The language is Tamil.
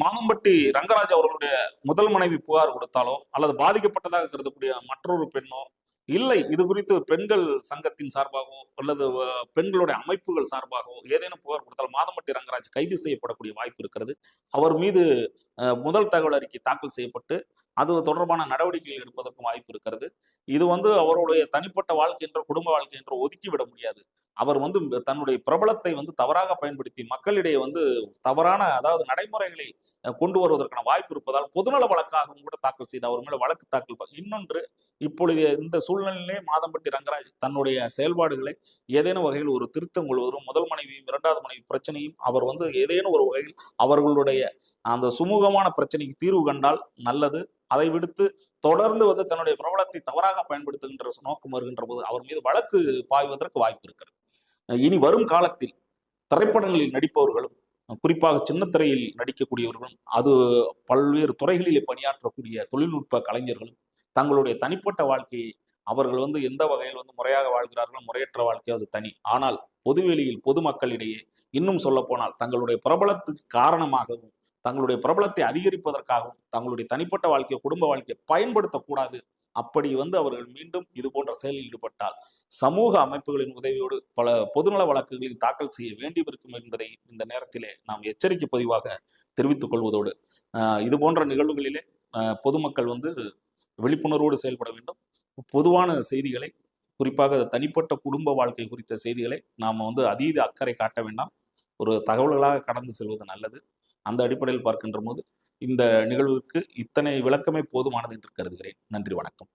மாமம்பட்டி ரங்கராஜ் அவர்களுடைய முதல் மனைவி புகார் கொடுத்தாலோ அல்லது பாதிக்கப்பட்டதாக கருதக்கூடிய மற்றொரு பெண்ணோ? இல்லை இது குறித்து பெண்கள் சங்கத்தின் சார்பாகவோ அல்லது பெண்களுடைய அமைப்புகள் சார்பாகவோ ஏதேனும் புகார் கொடுத்தால் மாதம்பட்டி ரங்கராஜ் கைது செய்யப்படக்கூடிய வாய்ப்பு இருக்கிறது. அவர் மீது அஹ், முதல் தகவல் அறிக்கை தாக்கல் செய்யப்பட்டு அது தொடர்பான நடவடிக்கைகள் எடுப்பதற்கும் வாய்ப்பு இருக்கிறது. இது வந்து அவருடைய தனிப்பட்ட வாழ்க்கை என்ற குடும்ப வாழ்க்கை என்று ஒதுக்கி விட முடியாது. அவர் வந்து தன்னுடைய பிரபலத்தை வந்து தவறாக பயன்படுத்தி மக்களிடையே வந்து தவறான அதாவது நடைமுறைகளை கொண்டு வருவதற்கான வாய்ப்பு இருப்பதால் பொதுநல வழக்காகவும் கூட தாக்கல் செய்து அவர் மேல வழக்கு தாக்கல் இன்னொன்று இப்பொழுது இந்த சூழ்நிலையிலே மாதம்பட்டி ரங்கராஜ் தன்னுடைய செயல்பாடுகளை ஏதேனும் வகையில் ஒரு திருத்தம் கொள்வதும் முதல் மனைவியும் இரண்டாவது மனைவி பிரச்சனையும் அவர் வந்து ஏதேனும் ஒரு வகையில் அவர்களுடைய அந்த சுமூகமான பிரச்சனைக்கு தீர்வு கண்டால் நல்லது. அதை விடுத்து தொடர்ந்து வந்து தன்னுடைய பிரபலத்தை தவறாக பயன்படுத்துகின்ற நோக்கம் வருகின்ற போது அவர் மீது வழக்கு பாய்வதற்கு வாய்ப்பு இருக்கிறது. இனி வரும் காலத்தில் திரைப்படங்களில் நடிப்பவர்களும் குறிப்பாக சின்னத்திரையில் நடிக்கக்கூடியவர்களும் அது பல்வேறு துறைகளிலே பணியாற்றக்கூடிய தொழில்நுட்ப கலைஞர்களும் தங்களுடைய தனிப்பட்ட வாழ்க்கையை அவர்கள் வந்து எந்த வகையில் வந்து முறையாக வாழ்கிறார்களோ முறையற்ற வாழ்க்கை அது தனி. ஆனால் பொதுவெளியில் பொதுமக்களிடையே இன்னும் சொல்ல போனால் தங்களுடைய பிரபலத்துக்கு காரணமாகவும் தங்களுடைய பிரபலத்தை அதிகரிப்பதற்காகவும் தங்களுடைய தனிப்பட்ட வாழ்க்கையை குடும்ப வாழ்க்கையை பயன்படுத்தக்கூடாது. அப்படி வந்து அவர்கள் மீண்டும் இது போன்ற செயலில் ஈடுபட்டால் சமூக அமைப்புகளின் உதவியோடு பல பொதுநல வழக்குகளில் தாக்கல் செய்ய வேண்டியிருக்கும் என்பதை இந்த நேரத்திலே நாம் எச்சரிக்கை பதிவாக தெரிவித்துக் கொள்வதோடு இது போன்ற நிகழ்வுகளிலே பொதுமக்கள் வந்து விழிப்புணர்வோடு செயல்பட வேண்டும். பொதுவான செய்திகளை குறிப்பாக தனிப்பட்ட குடும்ப வாழ்க்கை குறித்த செய்திகளை நாம் வந்து அதீத அக்கறை காட்ட வேண்டாம். ஒரு தகவல்களாக கடந்து செல்வது நல்லது. அந்த அடிப்படையில் பார்க்கின்ற போது இந்த நிகழ்வுக்கு இத்தனை விளக்கமே போதுமானது என்று கருதுகிறேன். நன்றி வணக்கம்.